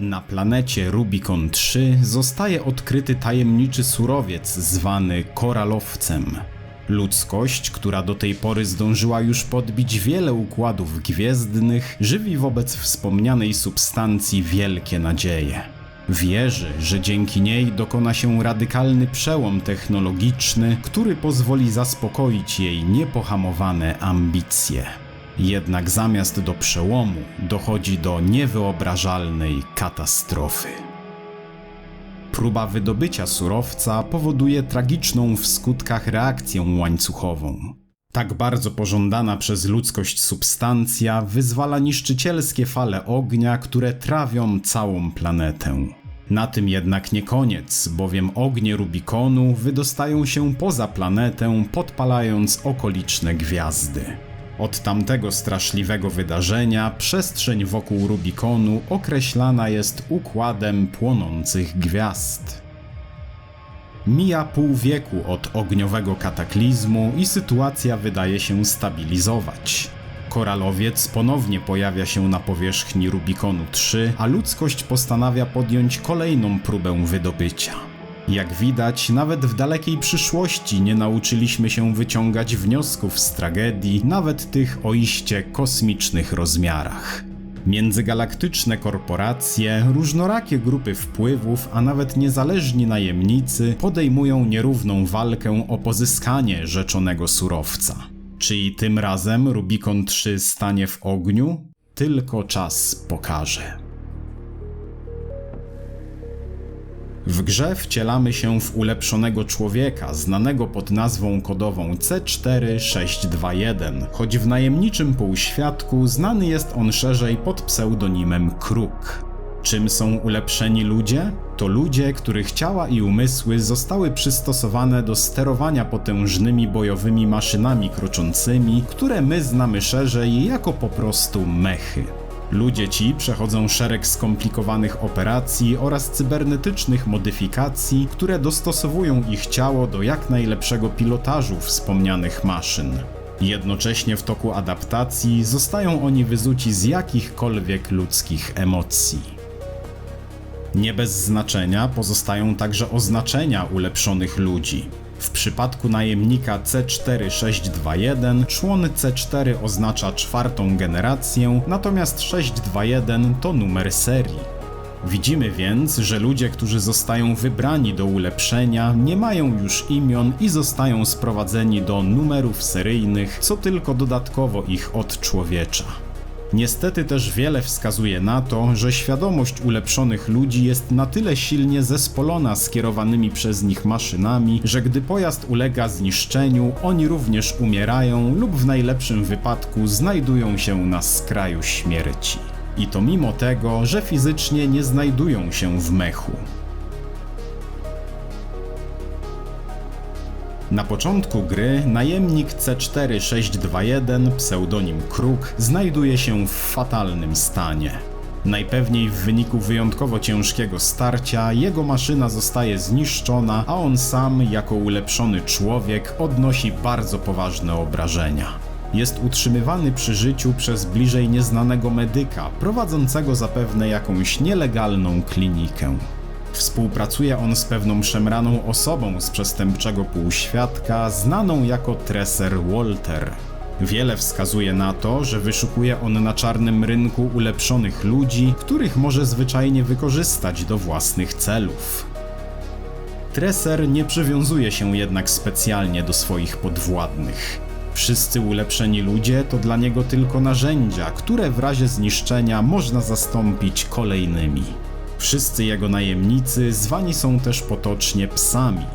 Na planecie Rubicon 3 zostaje odkryty tajemniczy surowiec zwany koralowcem. Ludzkość, która do tej pory zdążyła już podbić wiele układów gwiezdnych, żywi wobec wspomnianej substancji wielkie nadzieje. Wierzy, że dzięki niej dokona się radykalny przełom technologiczny, który pozwoli zaspokoić jej niepohamowane ambicje. Jednak zamiast do przełomu dochodzi do niewyobrażalnej katastrofy. Próba wydobycia surowca powoduje tragiczną w skutkach reakcję łańcuchową. Tak bardzo pożądana przez ludzkość substancja wyzwala niszczycielskie fale ognia, które trawią całą planetę. Na tym jednak nie koniec, bowiem ognie Rubikonu wydostają się poza planetę, podpalając okoliczne gwiazdy. Od tamtego straszliwego wydarzenia przestrzeń wokół Rubikonu określana jest układem płonących gwiazd. Mija pół wieku od ogniowego kataklizmu i sytuacja wydaje się stabilizować. Koralowiec ponownie pojawia się na powierzchni Rubikonu 3, a ludzkość postanawia podjąć kolejną próbę wydobycia. Jak widać, nawet w dalekiej przyszłości nie nauczyliśmy się wyciągać wniosków z tragedii, nawet tych o iście kosmicznych rozmiarach. Międzygalaktyczne korporacje, różnorakie grupy wpływów, a nawet niezależni najemnicy podejmują nierówną walkę o pozyskanie rzeczonego surowca. Czy i tym razem Rubikon 3 stanie w ogniu? Tylko czas pokaże. W grze wcielamy się w ulepszonego człowieka, znanego pod nazwą kodową C4621, choć w najemniczym półświadku znany jest on szerzej pod pseudonimem Kruk. Czym są ulepszeni ludzie? To ludzie, których ciała i umysły zostały przystosowane do sterowania potężnymi bojowymi maszynami kroczącymi, które my znamy szerzej jako po prostu mechy. Ludzie ci przechodzą szereg skomplikowanych operacji oraz cybernetycznych modyfikacji, które dostosowują ich ciało do jak najlepszego pilotażu wspomnianych maszyn. Jednocześnie w toku adaptacji zostają oni wyzuci z jakichkolwiek ludzkich emocji. Nie bez znaczenia pozostają także oznaczenia ulepszonych ludzi. W przypadku najemnika C4621 człon C4 oznacza czwartą generację, natomiast 621 to numer serii. Widzimy więc, że ludzie, którzy zostają wybrani do ulepszenia, nie mają już imion i zostają sprowadzeni do numerów seryjnych, co tylko dodatkowo ich odczłowiecza. Niestety też wiele wskazuje na to, że świadomość ulepszonych ludzi jest na tyle silnie zespolona skierowanymi przez nich maszynami, że gdy pojazd ulega zniszczeniu, oni również umierają lub w najlepszym wypadku znajdują się na skraju śmierci. I to mimo tego, że fizycznie nie znajdują się w mechu. Na początku gry najemnik C4621, pseudonim Kruk, znajduje się w fatalnym stanie. Najpewniej w wyniku wyjątkowo ciężkiego starcia jego maszyna zostaje zniszczona, a on sam, jako ulepszony człowiek, odnosi bardzo poważne obrażenia. Jest utrzymywany przy życiu przez bliżej nieznanego medyka, prowadzącego zapewne jakąś nielegalną klinikę. Współpracuje on z pewną szemraną osobą z przestępczego półświadka, znaną jako Treser Walter. Wiele wskazuje na to, że wyszukuje on na czarnym rynku ulepszonych ludzi, których może zwyczajnie wykorzystać do własnych celów. Treser nie przywiązuje się jednak specjalnie do swoich podwładnych. Wszyscy ulepszeni ludzie to dla niego tylko narzędzia, które w razie zniszczenia można zastąpić kolejnymi. Wszyscy jego najemnicy zwani są też potocznie psami.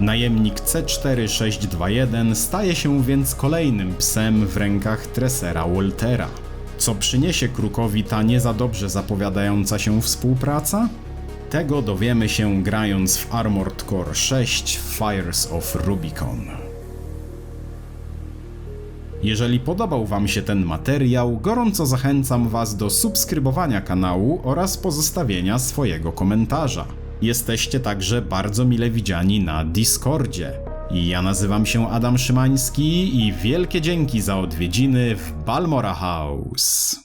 Najemnik C4621 staje się więc kolejnym psem w rękach Tresera Waltera. Co przyniesie Krukowi ta nie za dobrze zapowiadająca się współpraca? Tego dowiemy się grając w Armored Core 6 Fires of Rubicon. Jeżeli podobał Wam się ten materiał, gorąco zachęcam Was do subskrybowania kanału oraz pozostawienia swojego komentarza. Jesteście także bardzo mile widziani na Discordzie. Ja nazywam się Adam Szymański i wielkie dzięki za odwiedziny w Balmora House.